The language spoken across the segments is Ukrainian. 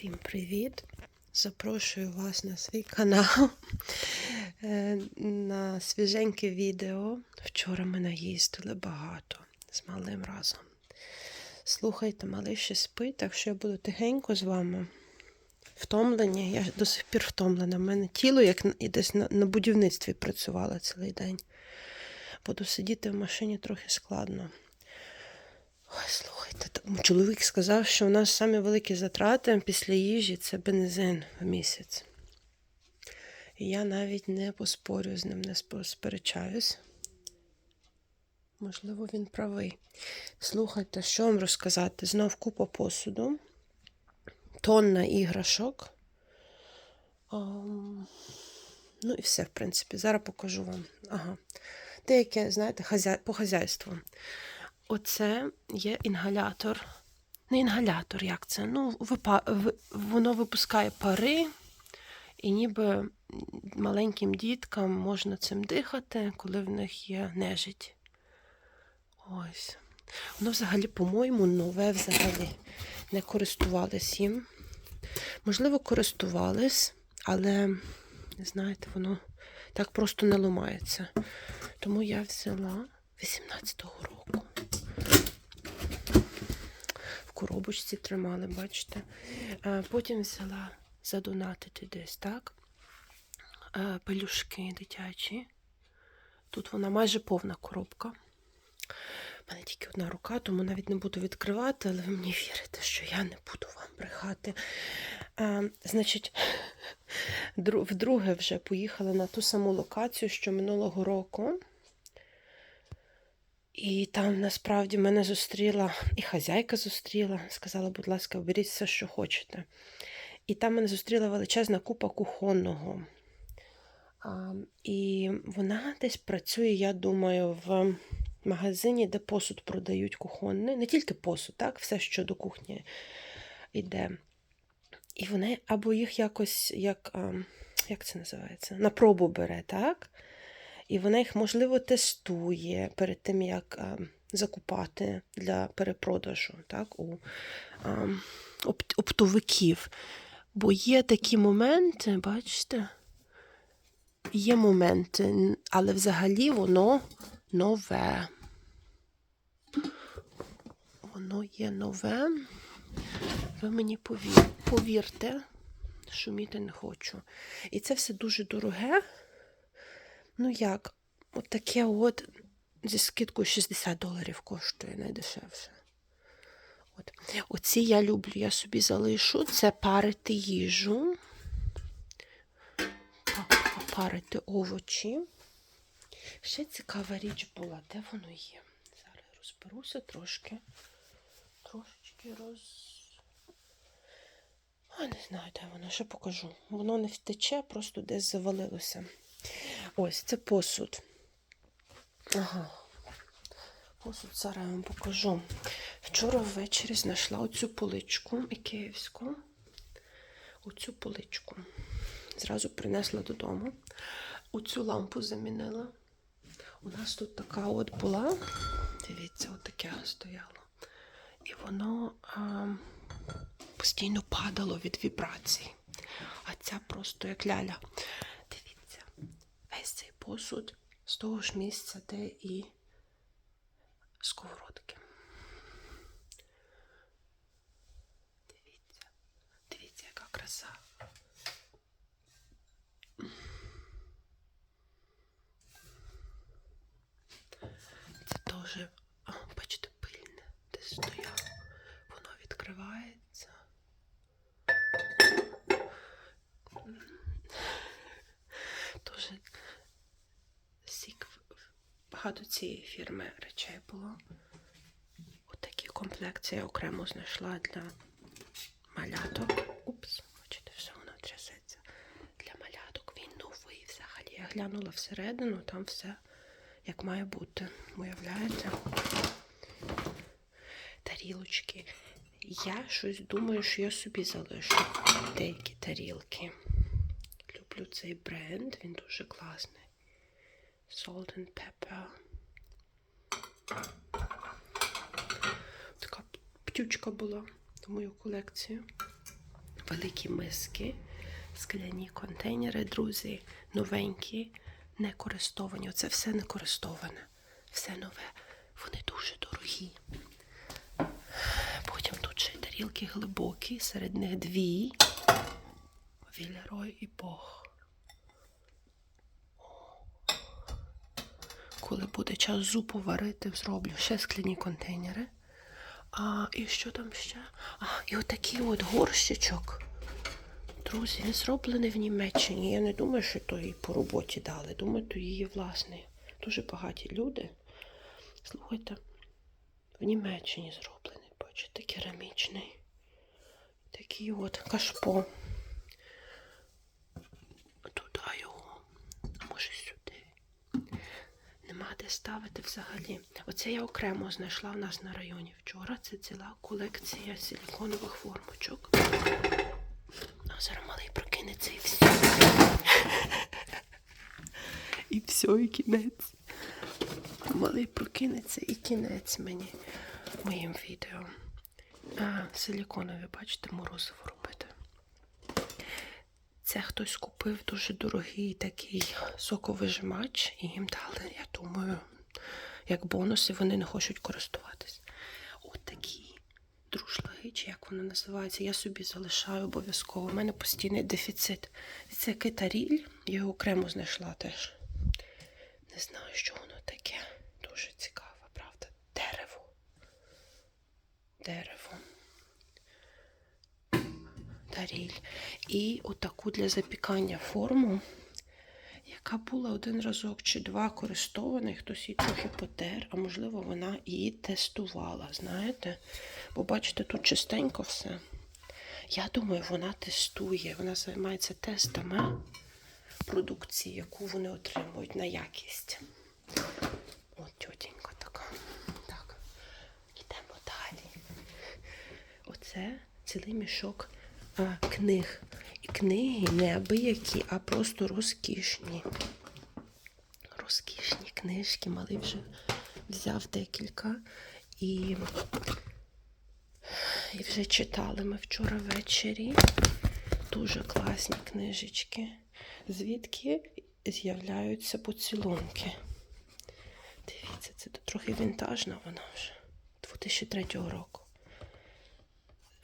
Всім привіт! Запрошую вас на свій канал е, на свіженьке відео. Вчора ми наїздили багато з малим разом. Слухайте, малий ще спить, так що я буду тихенько з вами. Втомлені, я до сих пір втомлена. У мене тіло як і десь на, будівництві працювало цілий день. Буду сидіти в машині трохи складно. Ой, слухайте, чоловік сказав, що у нас самі великі затрати після їжі це бензин в місяць. Я навіть не поспорю з ним, не сперечаюсь. Можливо, він правий. Слухайте, що вам розказати? Знов купа посуду, тонна іграшок. Ам, ну і все, в принципі. Зараз покажу вам. Ага. Деяке, знаєте, хазя... по хазяйству. Оце є інгалятор. Не інгалятор, як це? Ну, випа... воно випускає пари, і ніби маленьким діткам можна цим дихати, коли в них є нежить. Ось. Воно взагалі, по-моєму, нове взагалі. Не користувались їм. Можливо, користувались, але, знаєте, воно так просто не ламається. Тому я взяла 18-го року. Коробочці тримали, бачите. Е, Потім взяла задонатити десь, так? Е, Пелюшки дитячі. Тут вона майже повна коробка. У мене тільки одна рука, тому навіть не буду відкривати, але ви мені вірите, що я не буду вам брехати. Е, значить, вдруге вже поїхала на ту саму локацію, що минулого року. І там насправді мене зустріла, і хазяйка зустріла, сказала, будь ласка, беріть все, що хочете. І там мене зустріла величезна купа кухонного. А, і вона десь працює, я думаю, в магазині, де посуд продають кухонний. Не тільки посуд, так, все, що до кухні йде. І вона або їх якось, як, а, як це називається, на пробу бере, так? І вона їх, можливо, тестує перед тим, як а, закупати для перепродажу так, у а, опт- оптовиків. Бо є такі моменти, бачите? Є моменти, але взагалі воно нове. Воно є нове. Ви мені повір, повірте, шуміти не хочу. І це все дуже дороге. Ну як, от таке от зі скидкою 60 доларів коштує найдешевше. От. Оці я люблю, я собі залишу. Це парити їжу, па- парити овочі. Ще цікава річ була, де воно є. Зараз розберуся трошки. Трошечки роз. А, не знаю, де воно, ще покажу. Воно не втече, просто десь завалилося. Ось це посуд. Ага. Посуд зараз я вам покажу. Вчора ввечері знайшла оцю поличку ікеївську. Оцю поличку. Зразу принесла додому. Оцю лампу замінила. У нас тут така от була. Дивіться, от таке стояло. І воно а, постійно падало від вібрацій. А ця просто як ляля. Весь цей посуд з того ж місця, де і сковородки. Дивіться, дивіться, яка краса. Це теж, бачите, пильне, де стояло. Воно відкривається. Дуже. Багато цієї фірми речей було. Отакі комплекти я окремо знайшла для маляток. Упс, бачите, все воно трясеться. Для маляток він новий взагалі. Я глянула всередину, там все як має бути. Уявляєте? Тарілочки. Я щось думаю, що я собі залишу деякі тарілки. Люблю цей бренд, він дуже класний. Salt and pepper. Така птючка була в мою колекцію. великі миски, скляні контейнери, друзі, новенькі, не користовані. Оце все не користоване, все нове. Вони дуже дорогі. Потім тут ще й тарілки глибокі, серед них дві. Вілерой і Бог. Коли буде час зупу варити, зроблю ще скляні контейнери. А і що там ще? А, і отакий от горщичок. Друзі, він зроблений в Німеччині. Я не думаю, що то їй по роботі дали. Думаю, то її власний. Дуже багаті люди. Слухайте, в Німеччині зроблений, бачите, керамічний. Такий от кашпо. Туди його, може сюди. Нема де ставити взагалі. Оце я окремо знайшла в нас на районі вчора. Це ціла колекція силіконових формочок. А зараз малий прокинеться і все. І все, і кінець. Малий прокинеться і кінець мені моїм відео. А, силіконові, бачите, морозиво. Це хтось купив дуже дорогий такий соковижимач, і їм дали, я думаю, як бонус, і вони не хочуть користуватись. От такі друшлаги, чи як воно називається, я собі залишаю обов'язково. У мене постійний дефіцит. І це китаріль, я його окремо знайшла теж. Не знаю, що воно таке. Дуже цікаве, правда? Дерево. Дерево. Таріль. І отаку для запікання форму, яка була один разок чи два користована, хтось її трохи потер, а можливо, вона її тестувала, знаєте? Бо бачите, тут чистенько все. Я думаю, вона тестує, вона займається тестами продукції, яку вони отримують на якість. От тьотенька така. Так, йдемо далі. Оце цілий мішок книг. І книги не а просто розкішні. Розкішні книжки. Малий вже взяв декілька. І, і вже читали ми вчора ввечері. Дуже класні книжечки. Звідки з'являються поцілунки. Дивіться, це трохи вінтажна вона вже 2003 року.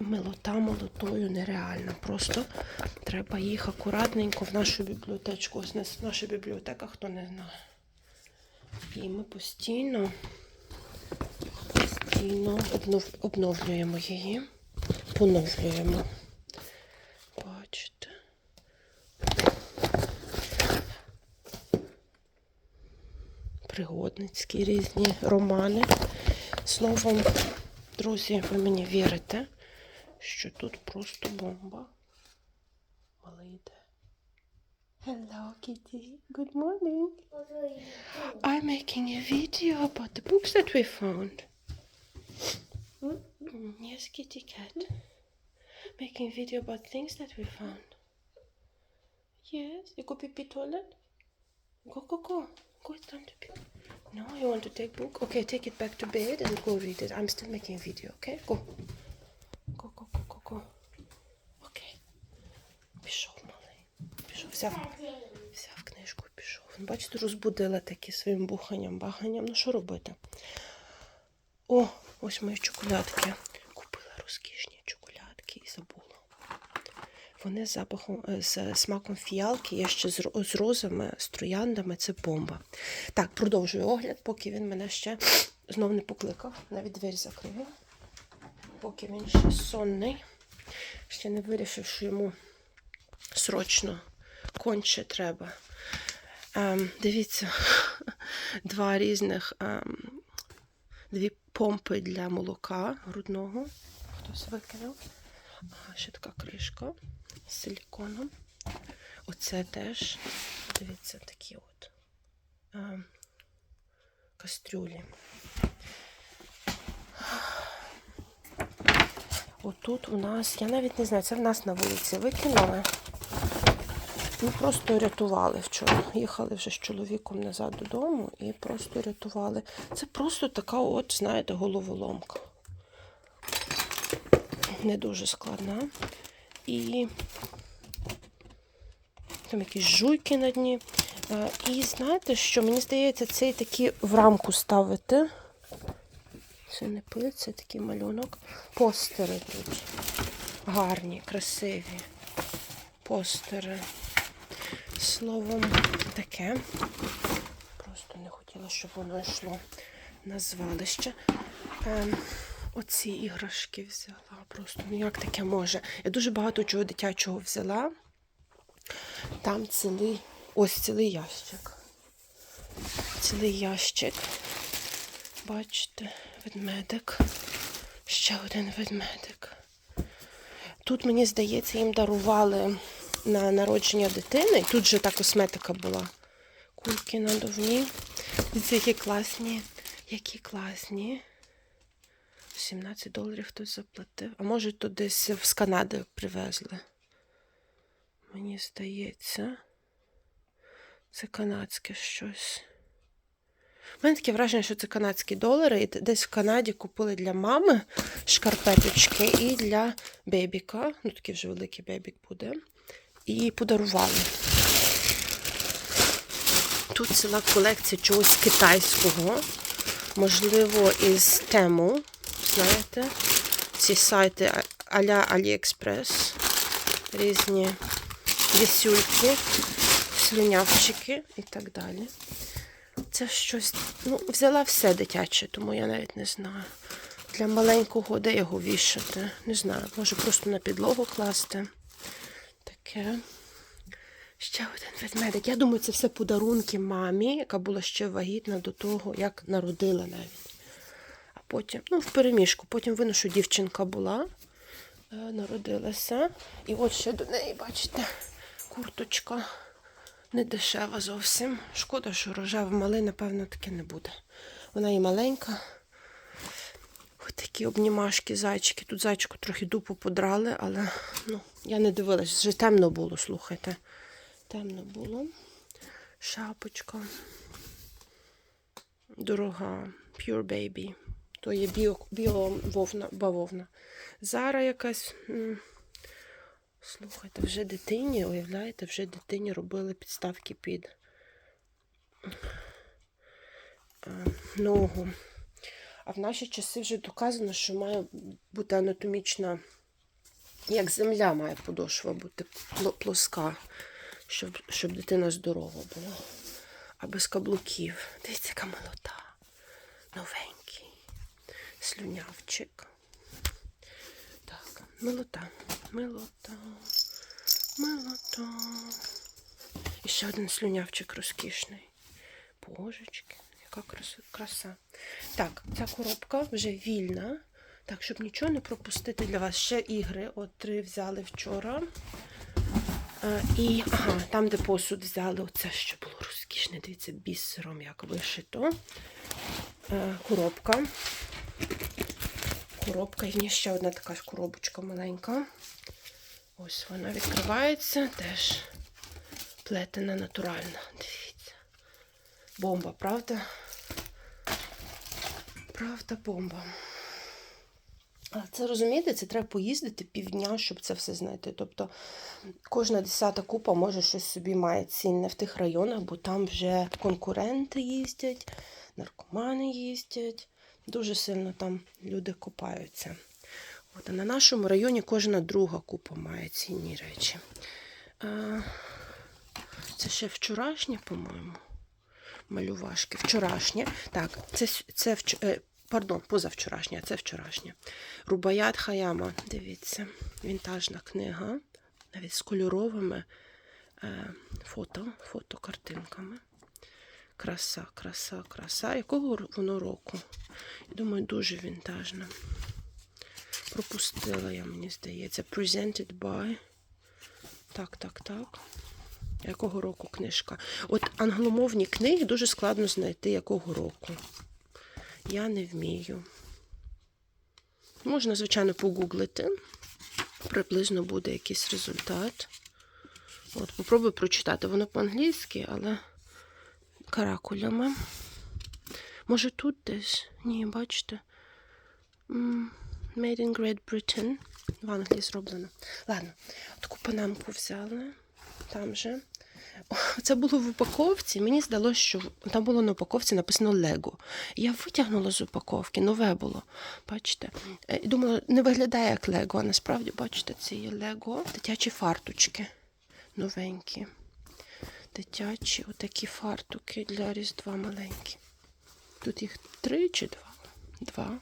Милота молотою нереальна. Просто треба їх акуратненько в нашу бібліотечку. Ось нас- наша бібліотека, хто не знає. І ми постійно, постійно обнов, обновлюємо її, поновлюємо. Бачите. Пригодницькі різні романи. Словом, друзі, ви мені вірите, що тут просто бомба. Малий йде. Hello, Kitty. Good morning. I'm making a video about the books that we found. Mm, Yes, kitty cat. Making video about things that we found. Yes, you go pee pee toilet? Go, go, go. Go, it's time to pee. No, you want to take book? Okay, take it back to bed and go read it. I'm still making a video, okay? Go. Go, Взяв, взяв книжку пішов. Бачите, розбудила таки своїм буханням, баганням. Ну що робити? О, ось мої чоколядки. Купила розкішні чоколядки і забула. Вони з запахом е, з смаком фіалки, є ще з, розами, з трояндами. Це бомба. Так, продовжую огляд, поки він мене ще знов не покликав. Навіть двері закрию. Поки він ще сонний. Ще не вирішив, що йому срочно конче треба. Ем, дивіться, два різних, ем, дві помпи для молока грудного. Хтось викинув. Ще така кришка з силіконом. Оце теж, дивіться, такі от ем, кастрюлі. Отут у нас, я навіть не знаю, це в нас на вулиці викинули. Ми просто рятували вчора. Їхали вже з чоловіком назад додому і просто рятували. Це просто така, от, знаєте, головоломка. Не дуже складна. І там якісь жуйки на дні. І знаєте, що мені здається, цей такий в рамку ставити. Це не пил, це такий малюнок. Постери тут. Гарні, красиві. Постери. Словом, таке. Просто не хотіла, щоб воно йшло на звалище. Ем, оці іграшки взяла. Просто ну як таке може? Я дуже багато чого дитячого взяла. Там цілий, ось цілий ящик. Цілий ящик. Бачите, ведмедик. Ще один ведмедик. Тут, мені здається, їм дарували на народження дитини. Тут же та косметика була. Кульки надувні. Дивіться, які класні. Які класні. 17 доларів хтось заплатив. А може, то десь з Канади привезли. Мені здається. Це канадське щось. У мене таке враження, що це канадські долари, і десь в Канаді купили для мами шкарпеточки і для бейбіка. Ну, такий вже великий бейбік буде. І подарували. Тут ціла колекція чогось китайського. Можливо, із тему. Знаєте, ці сайти а-ля Аліекспрес. Різні вісюльки, слюнявчики і так далі. Це щось. Ну, взяла все дитяче, тому я навіть не знаю. Для маленького де його вішати. Не знаю, може просто на підлогу класти. Таке. Ще один ведмедик. Я думаю, це все подарунки мамі, яка була ще вагітна до того, як народила навіть. А потім, ну, в переміжку, потім видно, що дівчинка була, е, народилася. І от ще до неї, бачите, курточка не дешева зовсім. Шкода, що рожева малий, напевно, таки не буде. Вона і маленька. Такі обнімашки, зайчики. Тут зайчику трохи дупу подрали, але ну, я не дивилась, вже темно було, слухайте. Темно було. Шапочка. Дорога. Pure Baby. То є біо, біововна, бавовна. Зара якась. Слухайте, вже дитині, уявляєте, вже дитині робили підставки під е, ногу. А в наші часи вже доказано, що має бути анатомічна, як земля має подошва бути плоска, щоб, щоб дитина здорова була. А без каблуків. Дивіться, яка молода. Новенький. Слюнявчик. Так, милота, милота, милота. І ще один слюнявчик розкішний. Божечки, яка краса. Так, ця коробка вже вільна. Так, щоб нічого не пропустити для вас. Ще ігри. От три взяли вчора. Е, і ага, там, де посуд взяли, оце ще було розкішне. Дивіться, бісером як вишито. Е, коробка. Коробка, і в ній ще одна така ж коробочка маленька. Ось вона відкривається, теж плетена натуральна. Дивіться. Бомба, правда? Правда, бомба. А це розумієте, це треба поїздити півдня, щоб це все знайти. Тобто кожна десята купа може щось собі має цінне в тих районах, бо там вже конкуренти їздять, наркомани їздять. Дуже сильно там люди купаються. От, а на нашому районі кожна друга купа має цінні речі. Це ще вчорашнє, по-моєму. Малювашки. Вчорашнє. Так, це, це вч... е, пардон, позавчорашнє, а це вчорашнє. Рубаят Хаяма. Дивіться, вінтажна книга. Навіть з кольоровими е, фото, фотокартинками. Краса, краса, краса. Якого воно року? Я думаю, дуже вінтажна. Пропустила я, мені здається. Presented by. Так, так, так. Якого року книжка? От англомовні книги дуже складно знайти, якого року. Я не вмію. Можна, звичайно, погуглити. Приблизно буде якийсь результат. От, попробую прочитати. Воно по-англійськи, але каракулями. Може тут десь? Ні, бачите? Made in Great Britain. В Англії зроблено. Ладно, таку панамку взяли. Там же. Це було в упаковці. Мені здалося, що там було на упаковці написано Лего. Я витягнула з упаковки, нове було. Бачите? Е, думала, не виглядає як Лего, а насправді, бачите, це є Лего. Дитячі фарточки. Новенькі. Дитячі отакі фартуки для Різдва маленькі. Тут їх три чи два? Два.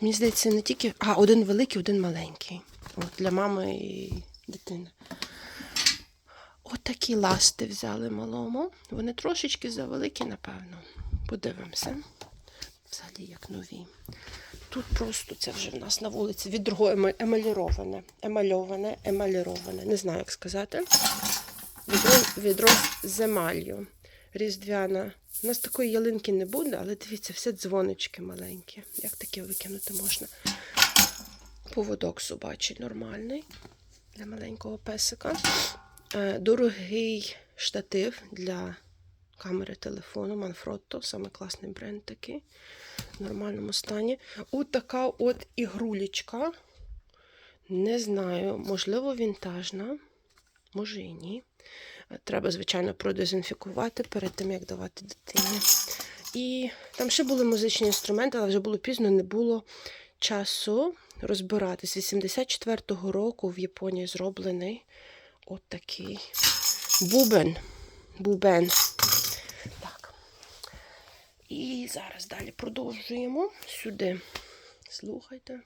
Мені здається, не тільки. А, один великий, один маленький. От, для мами і дитини. От такі ласти взяли малому. Вони трошечки завеликі, напевно. Подивимося. Взагалі як нові. Тут просто це вже в нас на вулиці відро ема- емаліроване. Емальоване, емаліроване. Не знаю, як сказати. Відро, відро з емалью. Різдвяна. У нас такої ялинки не буде, але дивіться, все дзвонички маленькі. Як таке викинути можна? Поводок собачий нормальний для маленького песика. Е, Дорогий штатив для камери телефону Manfrotto, саме класний бренд такий. В нормальному стані. От така от ігрулечка. Не знаю, можливо, вінтажна, може і ні. Е, Треба, звичайно, продезінфікувати перед тим, як давати дитині. І там ще були музичні інструменти, але вже було пізно, не було часу розбиратись. 84-го року в Японії зроблений от такий бубен. Бубен. Так. І зараз далі продовжуємо сюди. Слухайте.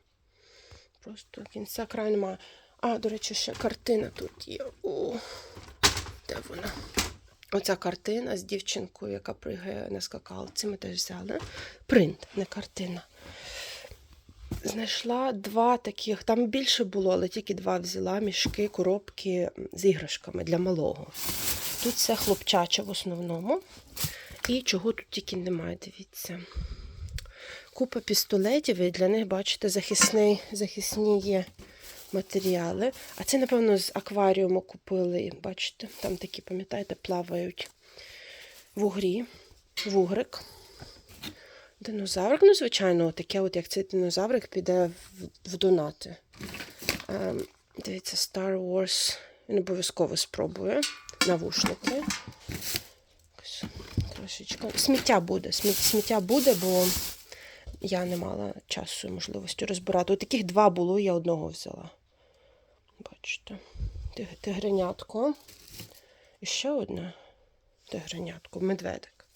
Просто кінця краю немає. А, до речі, ще картина тут є. О, де вона? Оця картина з дівчинкою, яка пригає на скакалці. Ми теж взяли. Принт, не картина. Знайшла два таких, там більше було, але тільки два взяла мішки, коробки з іграшками для малого. Тут все хлопчаче в основному. І чого тут тільки немає, дивіться. Купа пістолетів, і для них, бачите, захисний, захисні є матеріали. А це, напевно, з акваріуму купили. Бачите, там такі, пам'ятаєте, плавають вугрі, вугрик. Динозаврик, ну, звичайно, таке, от як цей динозаврик піде в, в донати. Ем, дивіться, Star Wars. Він обов'язково спробує. Навушники. Трошечка. Сміття буде. Сміття буде, бо я не мала часу і можливості розбирати. От таких два було, я одного взяла. Бачите. Тигренятко. І ще одне тигренятко, медведик.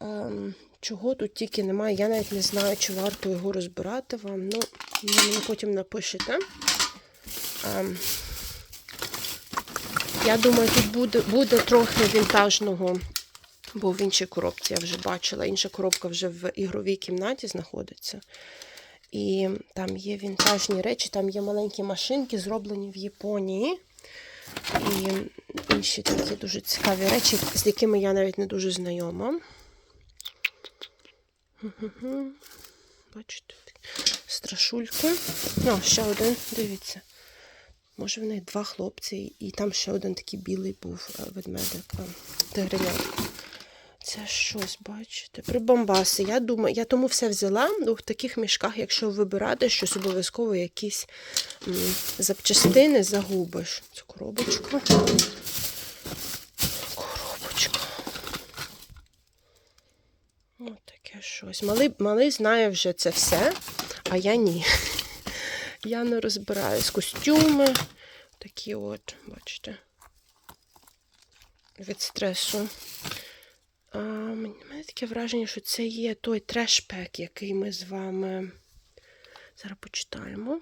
Ем, чого тут тільки немає, я навіть не знаю, чи варто його розбирати вам. Ну, мені потім напишете. Ем, я думаю, тут буде, буде трохи вінтажного, бо в іншій коробці я вже бачила. Інша коробка вже в ігровій кімнаті знаходиться. І там є вінтажні речі, там є маленькі машинки, зроблені в Японії. І інші такі дуже цікаві речі, з якими я навіть не дуже знайома. Мгм. Бачите, страшульки. О, ще один, дивіться. Може, в них два хлопці, і там ще один такий білий був е, ведмедик, е. Це щось, бачите? Прибамбаси. Я думаю, я тому все взяла в таких мішках, якщо вибирати щось обов'язково якісь м, запчастини загубиш. Коробочка. Коробочка. Ось таке щось. Малий, малий знає вже це все, а я ні. Я не розбираюсь. Костюми. Такі от, бачите. Від стресу. А, мене таке враження, що це є той трешпек, який ми з вами зараз почитаємо.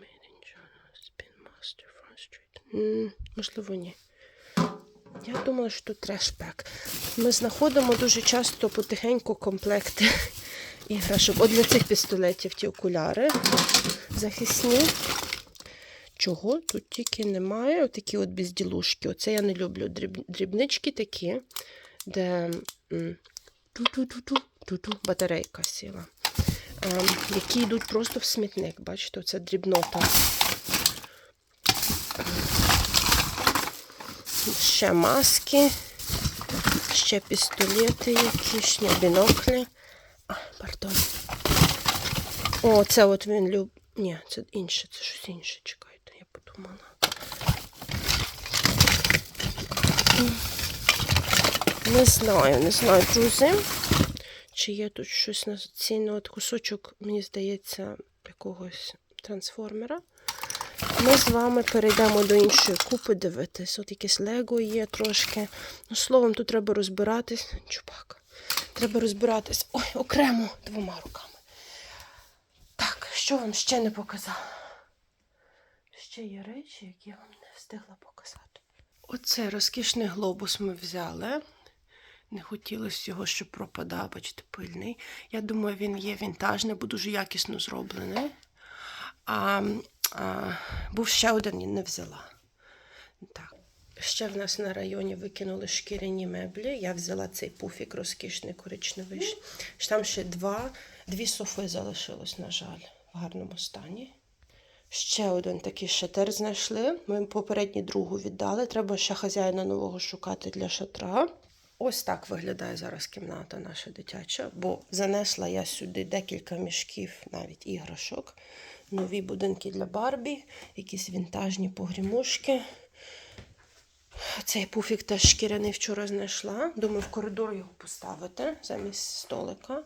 Made in China, Spin Master Front Street. Можливо, ні. Я думала, що тут трешпек. Ми знаходимо дуже часто потихеньку комплекти іграшок. От для цих пістолетів ті окуляри захисні. Чого тут тільки немає. Отакі от безділушки. Оце я не люблю. Дріб- Дрібнички такі, де ту-ту-ту-ту, ту-ту, батарейка сіла. Ем, які йдуть просто в смітник. Бачите, оце дрібнота. Ще маски, ще пістолети якісь, ні, біноклі. А, пардон. О, це от він люб. Ні, це інше, це щось інше. Чекайте, я подумала. Не знаю, не знаю, друзі. Чи є тут щось на цінно? От кусочок, мені здається, якогось трансформера. Ми з вами перейдемо до іншої купи дивитись. От якесь лего є трошки. Ну, словом, тут треба розбиратись. Чупак. Треба розбиратись. Ой, окремо двома руками. Так, що вам ще не показала? Ще є речі, які я вам не встигла показати. Оцей розкішний глобус ми взяли. Не хотілося його, щоб пропадав, бачите, пильний. Я думаю, він є вінтажний, бо дуже якісно зроблений. А, а був ще один і не взяла. Так. Ще в нас на районі викинули шкіряні меблі. Я взяла цей пуфік розкішний коричневий. Там ще два, дві софи залишилось, на жаль, в гарному стані. Ще один такий шатер знайшли. Ми попередній другу віддали. Треба ще хазяїна нового шукати для шатра. Ось так виглядає зараз кімната наша дитяча, бо занесла я сюди декілька мішків, навіть іграшок. Нові будинки для Барбі, якісь вінтажні погрімушки. Цей пуфік теж шкіряний вчора знайшла. Думаю, в коридор його поставити замість столика.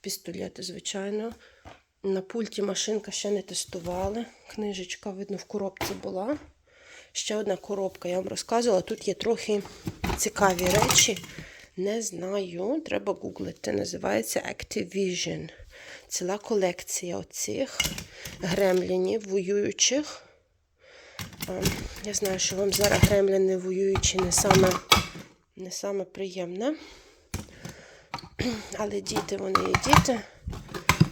Пістолети, звичайно. На пульті машинка ще не тестували. Книжечка, видно, в коробці була. Ще одна коробка, я вам розказувала. Тут є трохи цікаві речі. Не знаю, треба гуглити. Називається Activision. Ціла колекція оцих гремлінів воюючих. Я знаю, що вам зараз гремліни воюючі не саме, не саме приємне. Але діти, вони є діти.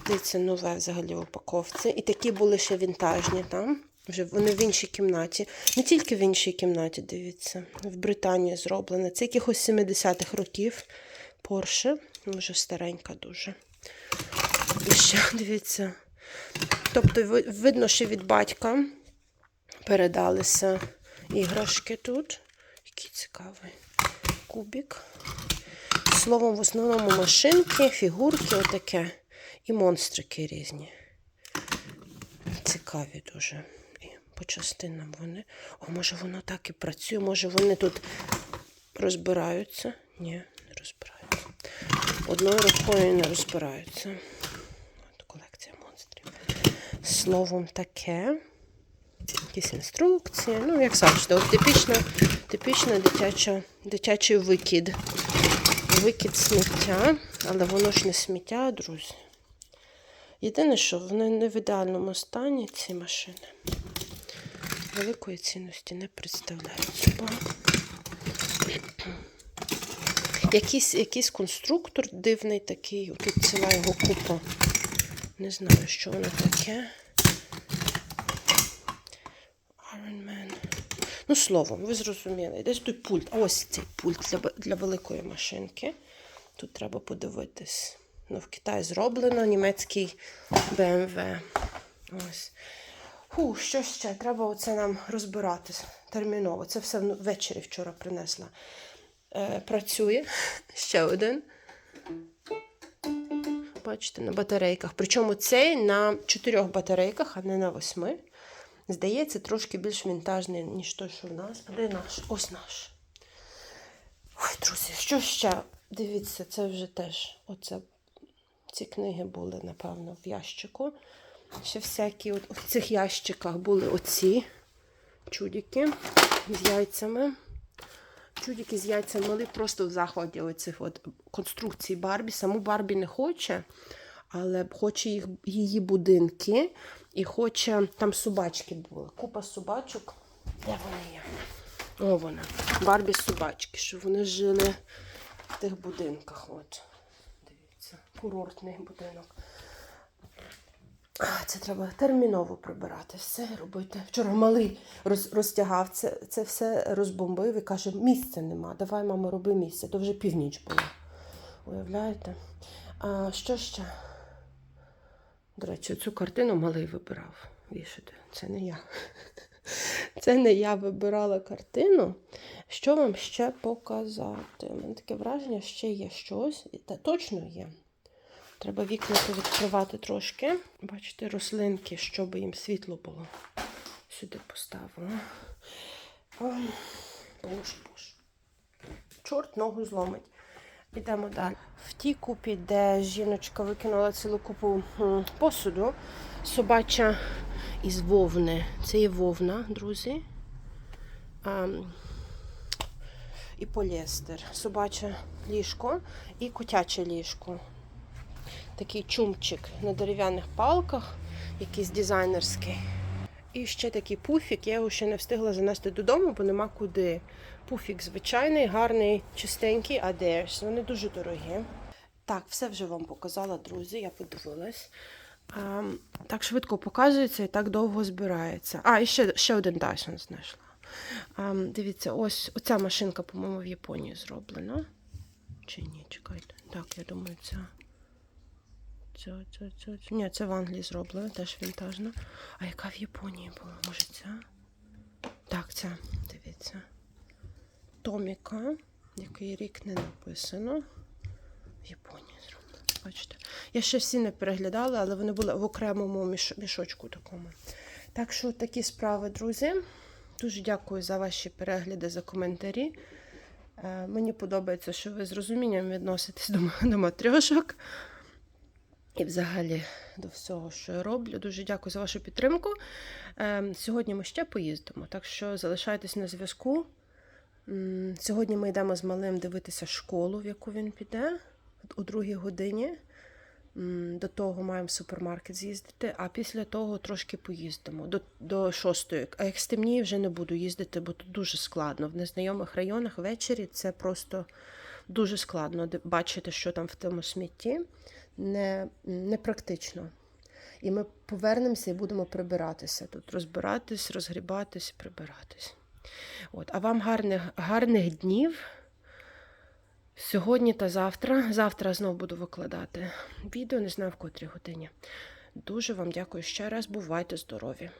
Дивіться, нове взагалі в упаковці. І такі були ще вінтажні там. Вже вони в іншій кімнаті. Не тільки в іншій кімнаті, дивіться. В Британії зроблено. Це якихось 70-х років. Порше. Вже старенька дуже. І дивіться. Тобто, видно, що від батька передалися іграшки тут. Який цікавий кубик. Словом, в основному машинки, фігурки, отаке. І монстрики різні. Цікаві дуже. І по частинам вони. О, може воно так і працює, може вони тут розбираються? Ні, не розбираються. Одною рукою не розбираються. Словом, таке. Якісь інструкції. Ну, як завжди, от типічна, типічна дитяча, дитячий викид. Викид сміття, але воно ж не сміття, друзі. Єдине, що вони не в ідеальному стані, ці машини. Великої цінності не представляють собою. Якийсь, якийсь конструктор дивний такий, тут ціла його купа. Не знаю, що воно таке. Iron Man. Ну, словом, ви зрозуміли. Десь тут пульт. Ось цей пульт для, для великої машинки. Тут треба подивитись. Ну, в Китаї зроблено німецький BMW. Ось. Фу, що ще? Треба оце нам розбирати терміново. Це все ввечері вчора принесла. Е, працює. Ще один. Бачите, на батарейках. Причому цей на чотирьох батарейках, а не на восьми. Здається, трошки більш вінтажний, ніж той, що в нас. А де наш? Ось наш. Ой, друзі, що ще? Дивіться, це вже теж. Оце, ці книги були, напевно, в ящику. Ще всякі от, в цих ящиках були оці чудики з яйцями. Чудики з яйцями мали просто в захваті оцих от конструкцій Барбі. Саму Барбі не хоче, але хоче їх, її будинки і хоче. Там собачки були. Купа собачок. Де вони є? О, вона. Барбі собачки, щоб вони жили в тих будинках. От. Дивіться, курортний будинок. Це треба терміново прибирати, все робити. Вчора малий роз, розтягав це, це все розбомбив і каже, місця нема. Давай, мамо, роби місце. То вже північ було. Уявляєте? А що ще? До речі, цю картину малий вибирав. Вішати. Це не я. Це не я вибирала картину. Що вам ще показати? У мене таке враження, ще є щось. Та точно є. Треба вікна відкривати трошки. Бачите, рослинки, щоб їм світло було. Сюди поставила. Ой, Боже, боже. Чорт ногу зломить. Йдемо далі. В тій купі, де жіночка викинула цілу купу посуду, собача із вовни. Це є вовна, друзі. Ам, і поліестер. Собаче ліжко і котяче ліжко. Такий чумчик на дерев'яних палках, якийсь дизайнерський. І ще такий пуфік, я його ще не встигла занести додому, бо нема куди. Пуфік звичайний, гарний, чистенький, а Adairs. Вони дуже дорогі. Так, все вже вам показала, друзі, я подивилась. А, так швидко показується і так довго збирається. А, і ще, ще один Dyson знайшла. А, дивіться, ось оця машинка, по-моєму, в Японії зроблена. Чи ні, чекайте. Так, я думаю, ця. Ця, ця, ця, ця. Ні, це в Англії зроблено, теж вінтажна. А яка в Японії була? Може ця? Так, ця, дивіться. Томіка, який рік не написано. В Японії зроблено. Бачите? Я ще всі не переглядала, але вони були в окремому міш... мішочку такому. Так що такі справи, друзі. Дуже дякую за ваші перегляди, за коментарі. Е, Мені подобається, що ви з розумінням відноситесь до, до. І взагалі до всього, що я роблю. Дуже дякую за вашу підтримку. Е, Сьогодні ми ще поїздимо, так що залишайтесь на зв'язку. Сьогодні ми йдемо з малим дивитися школу, в яку він піде у другій годині. До того маємо в супермаркет з'їздити, а після того трошки поїздимо до, до шостої. А як стемніє, вже не буду їздити, бо тут дуже складно. В незнайомих районах ввечері це просто дуже складно бачити, що там в тому смітті. Не, непрактично. І ми повернемося і будемо прибиратися тут, розбиратись, розгрібатись, прибиратись. От, а вам гарних, гарних днів. Сьогодні та завтра. Завтра знову буду викладати відео, не знаю в котрій годині. Дуже вам дякую ще раз. Бувайте здорові!